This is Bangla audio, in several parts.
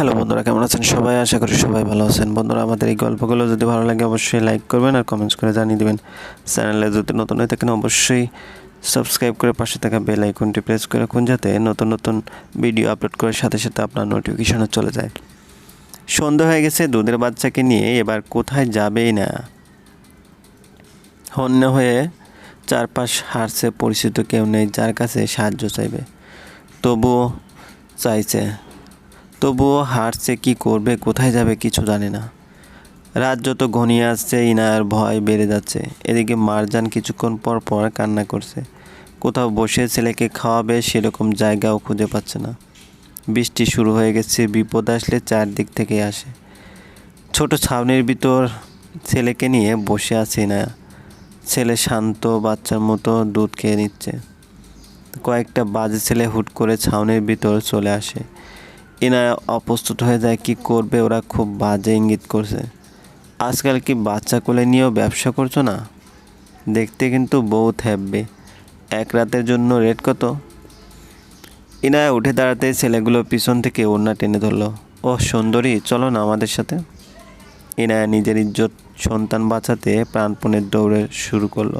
হ্যালো বন্ধুরা, কেমন আছেন সবাই? আশা করি সবাই ভালো আছেন। বন্ধুরা, আমাদের এই গল্পগুলো যদি ভালো লাগে অবশ্যই লাইক করবেন আর কমেন্টস করে জানিয়ে দেবেন। চ্যানেলে যদি নতুন হয়ে থাকেন, অবশ্যই সাবস্ক্রাইব করে পাশে থাকা বেল আইকনটি প্রেস করে রাখুন যাতে নতুন নতুন ভিডিও আপলোড করার সাথে সাথে আপনার নোটিফিকেশনও চলে যায়। সন্ধ্যা হয়ে গেছে, দুধের বাচ্চাকে নিয়ে এবার কোথায় যাবেই না। হন্য হয়ে চারপাশ হারছে, পরিচিত কেউ নেই, যার কাছে সাহায্য চাইবে। তবুও চাইছে তবুও হারছে কি করবে, কোথায় যাবে কিছু জানে না। রাত যত ঘনিয়ে আসছে, ইনার ভয় বেড়ে যাচ্ছে। এদিকে মারজান কিছুক্ষণ পর পর কান্না করছে। কোথাও বসে ছেলেকে খাওয়াবে সেরকম জায়গাও খুঁজে পাচ্ছে না। বৃষ্টি শুরু হয়ে গেছে, বিপদ আসলে চারদিক থেকে আসে। ছোট ছাউনির ভিতর ছেলেকে নিয়ে বসে আছে না ছেলে শান্ত, বাচ্চার মতো দুধ খেয়ে নিচ্ছে। কয়েকটা বাজে ছেলে হুট করে ছাউনির ভিতর চলে আসে। ইনায়া অপ্রস্তুত হয়ে যায় কি করবে, ওরা খুব বাজে ইঙ্গিত করছে। আজকাল কি বাচ্চা কোলে নিয়েও ব্যবসা করছ না? দেখতে কিন্তু বহুত হ্যাব্বে এক রাতের জন্য রেট কত? ইনায়া উঠে দাঁড়াতে ছেলেগুলো পিছন থেকে ওড়না টেনে ধরলো। ও সুন্দরী, চলো না আমাদের সাথে। ইনায়া নিজের ইজ্জত সন্তান বাঁচাতে প্রাণপণের দৌড়ে শুরু করল।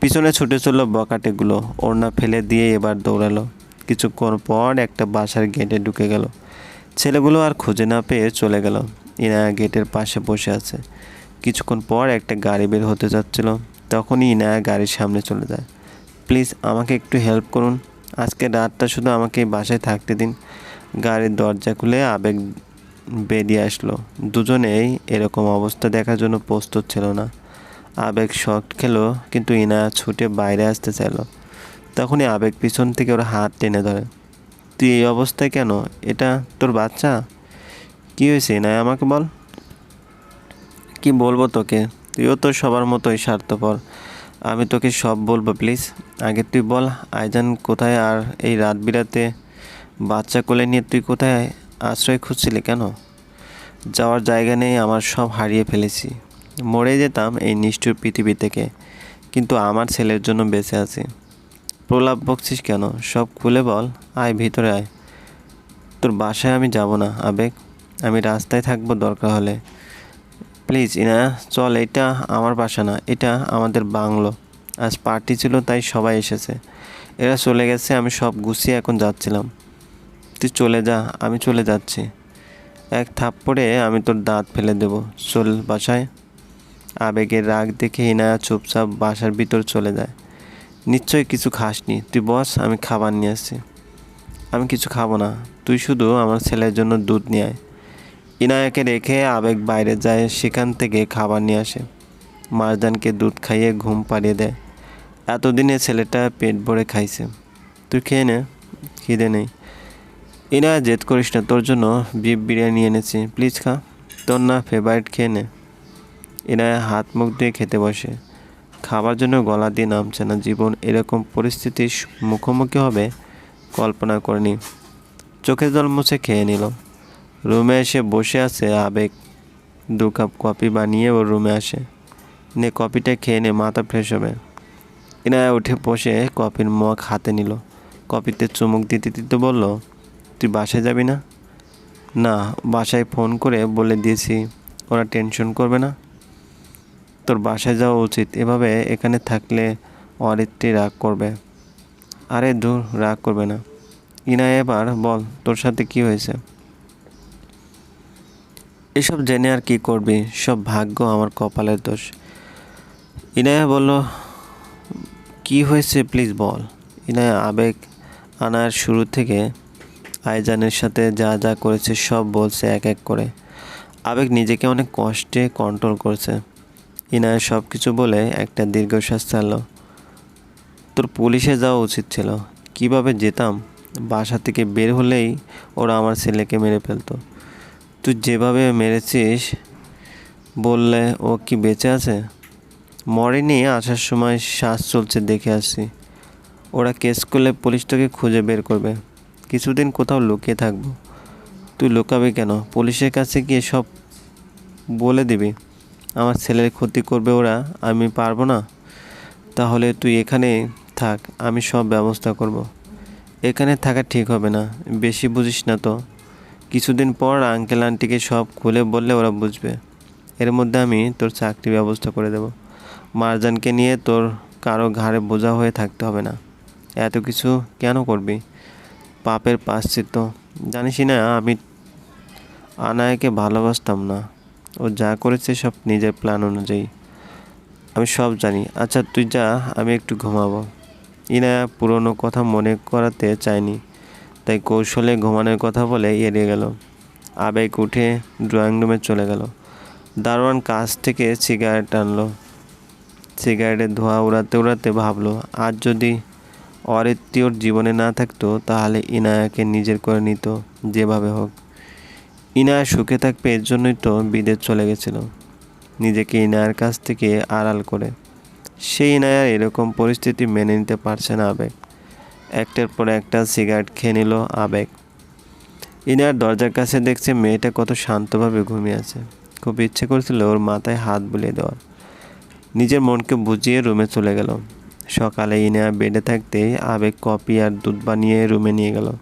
পিছনে ছুটে চলল বকাটেগুলো। ওড়না ফেলে দিয়ে এবার দৌড়ালো। কিছুক্ষণ পর একটা বাসার গেটে ঢুকে গেল। ছেলেগুলো আর খুঁজে না পেয়ে চলে গেল। ইনায়া গেটের পাশে বসে আছে। কিছুক্ষণ পর একটা গাড়ি বের হতে যাচ্ছিল। তখনই ইনায়া গাড়ির সামনে চলে যায়। প্লিজ, আমাকে একটু হেল্প করুন। আজকে রাতটা শুধু আমাকে বাসায় থাকতে দিন। গাড়ির দরজা খুলে আবেগ বেরিয়ে আসলো। দুজনেই এরকম অবস্থা দেখার জন্য প্রস্তুত ছিল না। আবেগ শখ খেলো, কিন্তু ইনায়া ছুটে বাইরে আসতে চাইলো। তখনই আবেগ পিছন থেকে ওর হাত টেনে ধরে। তুই এই অবস্থায় কেন? এটা তোর বাচ্চা? কী হয়েছে না আমাকে বল? কি বলব তোকে? তুইও তো সবার মতোই স্বার্থপর। আমি তোকে সব বলব, প্লিজ। আগে তুই বল আইজান কোথায় আর এই রাত বিরাতে বাচ্চা কোলে নিয়ে তুই কোথায় আশ্রয় খুঁজছিলি কেন? যাওয়ার জায়গা নেই, আমার সব হারিয়ে ফেলেছি। মরে যেতাম এই নিষ্ঠুর পৃথিবী থেকে, কিন্তু আমার ছেলের জন্য বেঁচে আছি। প্রলাপ বকছিস কেন? সব খুলে বল। আয়, ভিতরে আয়। তোর বাসায় আমি যাব না, আবেগ। আমি রাস্তায় থাকব দরকার হলে। প্লিজ, ইনা, চল, এটা আমার বাসা না, এটা আমাদের বাংলো। আজ পার্টি ছিল, তাই সবাই এসেছে। এরা চলে গেছে, আমি সব গুছিয়ে এখন যাচ্ছিলাম। তুই চলে যা, আমি চলে যাচ্ছি। এক থাপ্পড়ে আমি তোর দাঁত ফেলে দেব। চল বাসায়। আবেগের রাগ দেখে ইনায়া চুপচাপ বাসার ভিতর চলে যায়। নিশ্চয়ই কিছু খাসনি। তুই বস, আমি খাবার নিয়ে আসছি। আমি কিছু খাব না। তুই শুধু আমার ছেলের জন্য দুধ নিয়ে আয়। ইনায়াকে রেখে আবেগ বাইরে যায়, সেখান থেকে খাবার নিয়ে আসে। মারজানকে দুধ খাইয়ে ঘুম পাড়িয়ে দেয়। এতদিনে ছেলেটা পেট ভরে খাইছে। তুই খেয়ে নে, খিদে নেই। ইনায়া জেদ করিস না, তোর জন্য বিপ বিরিয়ানি এনেছি। প্লিজ খা, তোর না ফেভারিট খেয়ে নে। ইনায়া হাত মুখ দিয়ে খেতে বসে। খাবার জন্য গলা দিয়ে নামছে না। জীবন এরকম পরিস্থিতির মুখোমুখি হবে, কল্পনা করেনি। চোখের জল মুছে খেয়ে নিল। রুমে এসে বসে আছে আবেগ। দু কাপ কফি বানিয়ে ওর রুমে আসে। নে, কফিটা খেয়ে নে, মাথা ফ্রেশ হবে। ইনায়া উঠে বসে কফির মগ হাতে নিল। কফিতে চুমুক দিতে দিতে বলল, তুই বাসায় যাবি না? না, বাসায় ফোন করে বলে দিয়েছি। ওরা টেনশন করবে না। তোর বাসায় যাওয়া উচিত। এভাবে এখানে থাকলে অরিত্রি রাগ করবে। আরে দূর রাগ করবে না। ইনা এবার বল, তোর সাথে কি হয়েছে? এসব জেনে আর কি করবি? সব ভাগ্য আমার কপালের দোষ। ইনায়া বলল, কি হয়েছে প্লিজ বল। ইনায়া আবেগ আনার শুরু থেকে আইজানের সাথে যা যা করেছে সব বলছে এক এক করে। আবেগ নিজেকে অনেক কষ্টে কন্ট্রোল করছে। ইনায়া সব কিছু বলে একটা দীর্ঘশ্বাস ছাড়লো। তোর পুলিশে যাওয়া উচিত ছিল। কীভাবে যেতাম? বাসা থেকে বের হলেই ওরা আমার ছেলেকে মেরে ফেলতো। তুই যেভাবে মেরেছিস, বললে ও কি বেঁচে আছে? মরেনি, আসার সময় শ্বাস চলছে দেখে আসছি। ওরা কেস করলে পুলিশ তোকে খুঁজে বের করবে। কিছুদিন কোথাও লুকিয়ে থাকব। তুই লুকাবি কেন? পুলিশের কাছে গিয়ে সব বলে দিবি। আমার ছেলের ক্ষতি করবে ওরা, আমি পারব না। তাহলে তুই এখানে থাক, আমি সব ব্যবস্থা করব। এখানে থাকা ঠিক হবে না, বেশি বুঝিস না তো। কিছুদিন পর আঙ্কেল আন্টিকে সব খুলে বললে ওরা বুঝবে। এর মধ্যে আমি তোর চাকরির ব্যবস্থা করে দেব। মারজানকে নিয়ে তোর কারও ঘাড়ে বোঝা হয়ে থাকতে হবে না। এত কিছু কেন করবি? পাপের পাশ্চিত্য। জানিসই না, আমি আনায়াকে ভালোবাসতাম না। ও যা করেছে সব নিজের প্ল্যান অনুযায়ী। আমি সব জানি। আচ্ছা তুই যা, আমি একটু ঘুমাবো। ইনায়া পুরনো কথা মনে করাতে চায়নি, তাই কৌশলে ঘুমানোর কথা বলে এড়িয়ে গেল। আবেগ উঠে ড্রয়িং রুমে চলে গেল। দারোয়ান কাছ থেকে সিগারেট আনলো। সিগারেটের ধোঁয়া উড়াতে উড়াতে ভাবলো, আজ যদি অরিত্রিয়র জীবনে না থাকতো, তাহলে ইনায়াকে নিজের করে নিত, যেভাবে হোক। ইনায়া সুখে থাকবে এর জন্যই তো বিদেশ চলে গেছিল। নিজেকে ইনায়ার কাছ থেকে আড়াল করে। সেই ইনায়ার এরকম পরিস্থিতি মেনে নিতে পারছে না আবেগ। একটার পর একটা সিগারেট খেয়ে নিল আবেগ। ইনার দরজার কাছে দেখছে মেয়েটা কত শান্তভাবে ঘুমিয়ে আছে। খুব ইচ্ছে করছিল ওর মাথায় হাত বুলিয়ে দেওয়ার। নিজের মনকে বুঝিয়ে রুমে চলে গেল। সকালে ইনায়া বেডে থাকতেই আবেগ কপি আর দুধ বানিয়ে রুমে নিয়ে গেল।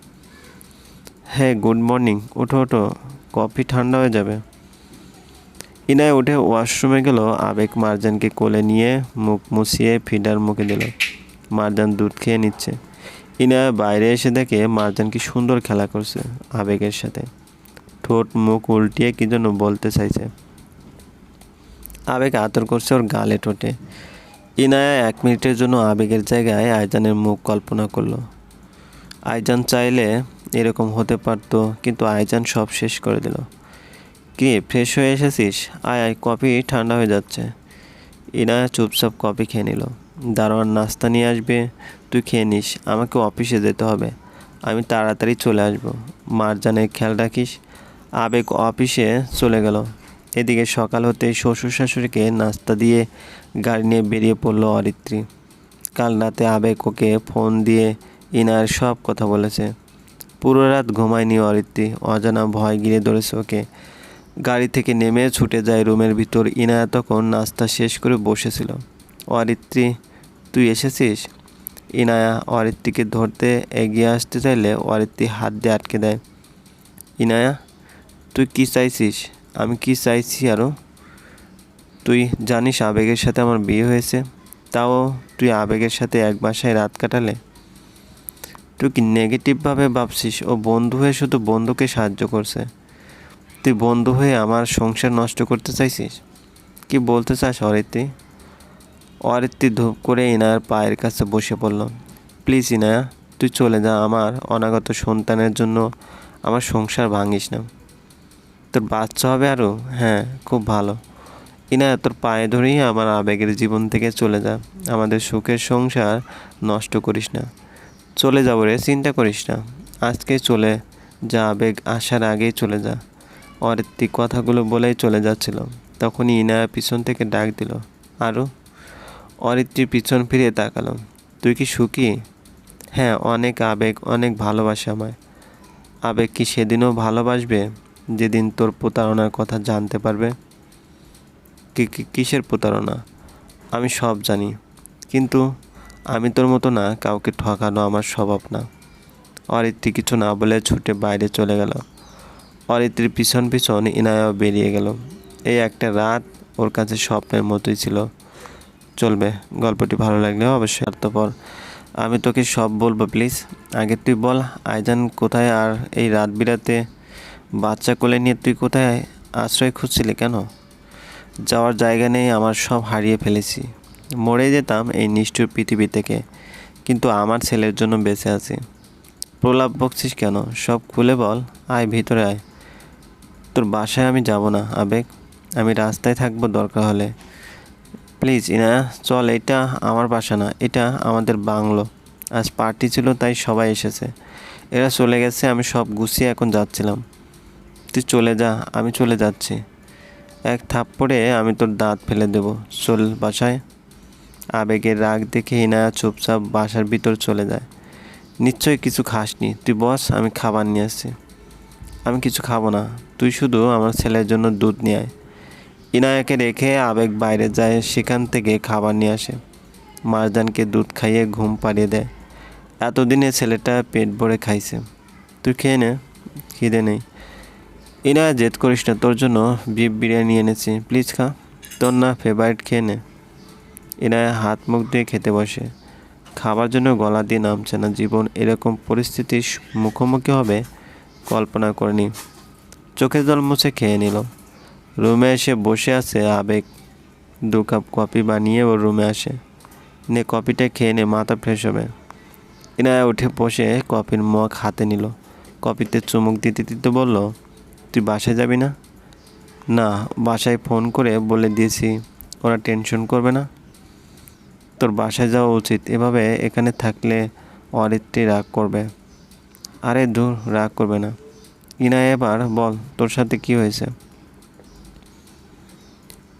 হ্যাঁ গুড মর্নিং। ওঠো ওঠো। কফি ঠান্ডা হয়ে যাবে। ইনায় উঠে ওয়াশরুমে গেল, আবেগ মারজানকে কোলে নিয়ে মুখ মুছিয়ে ফিডার মুখে দিল। মারজান দুধ খেয়ে নিচ্ছে। ইনায় বাইরে এসে দেখে মারজান কি সুন্দর খেলা করছে আবেগের সাথে। ঠোঁট মুখ উল্টিয়ে কি জন্য বলতে চাইছে। আবেগ আতর করছে ওর গালে ঠোঁটে। ইনায়া এক মিনিটের জন্য আবেগের জায়গায় আয়জানের মুখ কল্পনা করল। আয়জান চাইলে এরকম হতে পারতো, কিন্তু আয়জান সব শেষ করে দিল। কি ফ্রেশ হয়ে এসেছিস? আয় আয়, কফি ঠান্ডা হয়ে যাচ্ছে। ইনায়া চুপচাপ কফি খেয়ে নিল। দারোয়ান নাস্তা নিয়ে আসবে, তুই খেয়ে নিস, আমাকে অফিসে যেতে হবে। আমি তাড়াতাড়ি চলে আসব। মারজানের খেয়াল রাখিস, আবেগ অফিসে চলে গেল। এদিকে সকাল হতে শ্বশুর শাশুড়িকে নাস্তা দিয়ে গাড়ি নিয়ে বেরিয়ে পড়ল অরিত্রী। কাল রাতে আবেগ ওকে ফোন দিয়ে ইনার সব কথা বলেছে। পুরো রাত ঘুমায়নি অরিত্রী। অজানা ভয় গিরে ধরেছে ওকে। গাড়ি থেকে নেমে ছুটে যায় রুমের ভিতর। ইনায়া তখন নাস্তা শেষ করে বসেছিল। অরিত্রী, তুই এসেছিস? ইনায়া অরিত্রীকে ধরতে এগিয়ে আসতে চাইলে অরিত্রী হাত দিয়ে আটকে দেয়। ইনায়া, তুই কি চাইছিস? আমি কি চাইছি আরও তুই জানিস আবেগের সাথে আমার বিয়ে হয়েছে। তাও তুই আবেগের সাথে এক বাসায় রাত কাটালে? তুই কি নেগেটিভভাবে ভাবছিস? ও বন্ধু হয়ে শুধু বন্ধুকে সাহায্য করছে। তুই বন্ধু হয়ে আমার সংসার নষ্ট করতে চাইছিস? কি বলতে চাস অরিত্রী? অরিত্রী ধূপ করে ইনায়ার পায়ের কাছে বসে পড়ল। প্লিজ ইনায়া তুই চলে যা, আমার অনাগত সন্তানের জন্য আমার সংসার ভাঙিস না। তোর বাচ্চা হবে আরও হ্যাঁ খুব ভালো। ইনায়া তোর পায়ে ধরেই আমার আবেগের জীবন থেকে চলে যা। আমাদের সুখের সংসার নষ্ট করিস না। চলে যাব রে, চিন্তা করিস না। আজকে চলে যা আবেগ আসার আগেই চলে যা। অরিত্রিক কথাগুলো বলেই চলে যাচ্ছিল। তখনই ইনায়া পিছন থেকে ডাক দিল আরও অরিত্রী পিছন ফিরে তাকালো, তুই কি সুখী? হ্যাঁ অনেক আবেগ, অনেক ভালোবাসে আমায়। আবেগ কি সেদিনও ভালোবাসবে? যেদিন তোর প্রতারণার কথা জানতে পারবে? কি- কিসের প্রতারণা? আমি সব জানি। কিন্তু আমি তোর মতো না, কাউকে ঠকানো আমার স্বভাব না। অরিত্রি কিছু না বলে ছুটে বাইরে চলে গেল। অরিত্রীর পিছন পিছন ইনায়াও বেরিয়ে গেল। এই একটা রাত ওর কাছে স্বপ্নের মতোই ছিল। চলবে, গল্পটি ভালো লাগলে অবশ্যই অর্থপর আমি তোকে সব বলব, প্লিজ। আগে তুই বল, আইজান কোথায় আর এই রাত বিরাতে বাচ্চা কোলে নিয়ে তুই কোথায় আশ্রয় খুঁজছিলি কেন? যাওয়ার জায়গা নেই, আমার সব হারিয়ে ফেলেছি। মরে যেতাম এই নিষ্ঠুর পৃথিবী থেকে। কিন্তু আমার ছেলের জন্য বেঁচে আছি। প্রলাপ বকছিস কেন? সব খুলে বল। আয়, ভিতরে আয়। তোর বাসায় আমি যাব না, আবেগ। আমি রাস্তায় থাকব দরকার হলে। প্লিজ, ইনা, চল, এটা আমার বাসা না, এটা আমাদের বাংলো। আজ পার্টি ছিল, তাই সবাই এসেছে। এরা চলে গেছে, আমি সব গুছিয়ে এখন যাচ্ছিলাম। তুই চলে যা, আমি চলে যাচ্ছি। এক থাপ্পড়ে আমি তোর দাঁত ফেলে দেব। চল বাসায়। আবেগের রাগ দেখে ইনায়া চুপচাপ বাসার ভিতর চলে যায়। নিশ্চয়ই কিছু খাসনি। তুই বস, আমি খাবার নিয়ে আসছি। আমি কিছু খাব না। তুই শুধু আমার ছেলের জন্য দুধ নিয়ে আয়। ইনায়াকে রেখে আবেগ বাইরে যায়, সেখান থেকে খাবার নিয়ে আসে। মারজানকে দুধ খাইয়ে ঘুম পাড়িয়ে দেয়। এতদিনে ছেলেটা পেট ভরে খাইছে। তুই খেয়ে নে, খিদে নেই। ইনায়া জেদ করিস না, তোর জন্য বিফ বিরিয়ানি এনেছি। প্লিজ খা। তোর না ফেভারিট খেয়ে নে। ইনায়া হাত মুখ দিয়ে খেতে বসে। খাবার জন্য গলা দিয়ে নামছে না। জীবন এরকম পরিস্থিতির মুখোমুখি হবে কল্পনা করেনি। চোখের জল মুছে খেয়ে নিল। রুমে এসে বসে আছে আবেগ। দু কাপ কফি বানিয়ে ওর রুমে আসে। নে, কফিটা খেয়ে নে, মাথা ফ্রেশ হবে। ইনায়া উঠে বসে কফির মগ হাতে নিল। কফিতে চুমুক দিতে দিতে বলল, তুই বাসায় যাবি না? না, বাসায় ফোন করে বলে দিয়েছি। ওরা টেনশন করবে না। তোর বাসায় যাওয়া উচিত। এভাবে এখানে থাকলে অরিত্রি রাগ করবে। আরে দূর রাগ করবে না। ইনায়া এবার বল, তোর সাথে কি হয়েছে?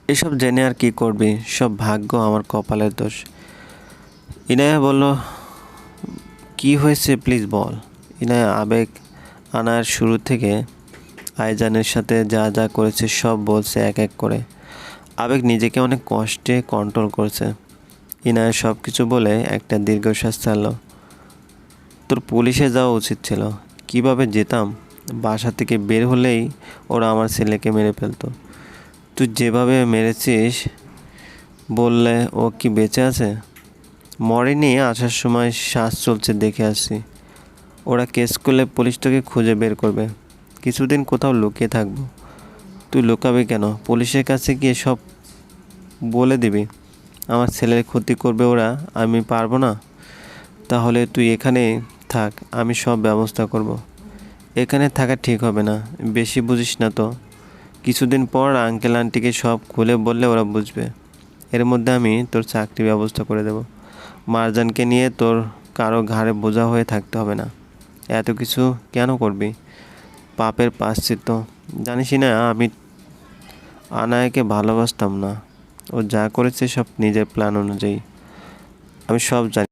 এসব জেনে আর কি করবি? সব ভাগ্য আমার কপালের দোষ। ইনায়া বলল, কি হয়েছে প্লিজ বল। ইনায়া আবেগ আনার শুরু থেকে আইজানের সাথে যা যা করেছে সব বলছে এক এক করে। আবেগ নিজেকে অনেক কষ্টে কন্ট্রোল করছে। ইনায়া সব কিছু বলে একটা দীর্ঘশ্বাস ছাড়লো। তোর পুলিশে যাওয়া উচিত ছিল। কীভাবে যেতাম? বাসা থেকে বের হলেই ওরা আমার ছেলেকে মেরে ফেলতো। তুই যেভাবে মেরেছিস, বললে ও কি বেঁচে আছে? মরেনি, আসার সময় শ্বাস চলছে দেখে আসছি। ওরা কেস করলে পুলিশ তোকে খুঁজে বের করবে। কিছুদিন কোথাও লুকিয়ে থাকব। তুই লুকাবি কেন? পুলিশের কাছে গিয়ে সব বলে দিবি। আমার ছেলের ক্ষতি করবে ওরা, আমি পারব না। তাহলে তুই এখানে থাক, আমি সব ব্যবস্থা করব। এখানে থাকা ঠিক হবে না, বেশি বুঝিস না তো। কিছুদিন পর আঙ্কেল আন্টিকে সব খুলে বললে ওরা বুঝবে। এর মধ্যে আমি তোর চাকরি ব্যবস্থা করে দেব। মারজানকে নিয়ে তোর কারও ঘাড়ে বোঝা হয়ে থাকতে হবে না। এত কিছু কেন করবি? পাপের পাশ্চিত্য। জানিসই না, আমি আনায়াকে ভালোবাসতাম না। ও যা করেছে সব নিজের প্ল্যান অনুযায়ী। আমি সব জানি।